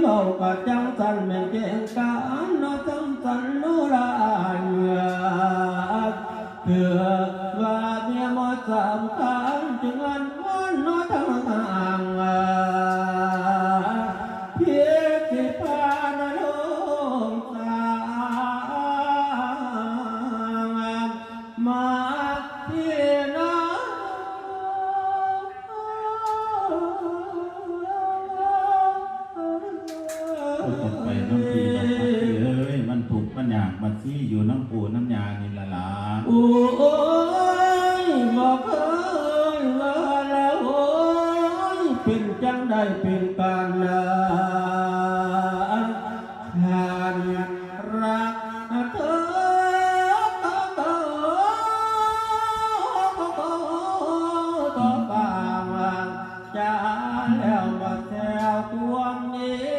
เมากัจังสันแม่นเก่งกานนอจังสันโนราเงือกเถือว่าเมียมดสามครั้งจึงอันวันนอทั้งห่างเพียงที่พานลงสางมาเพีย ทุกคนไปน้ำทีน้ำพัดเอ้ยมันถูกมันอยากมันซี่อยู่น้ำปูน้ำยาในี่ละลาโอ้ยบอกเอ้ยว่าแล้วโอ้ยเป็นจังได้เป็นปานละทานรักเธอต่อป่าวจะแล้วว่าแท้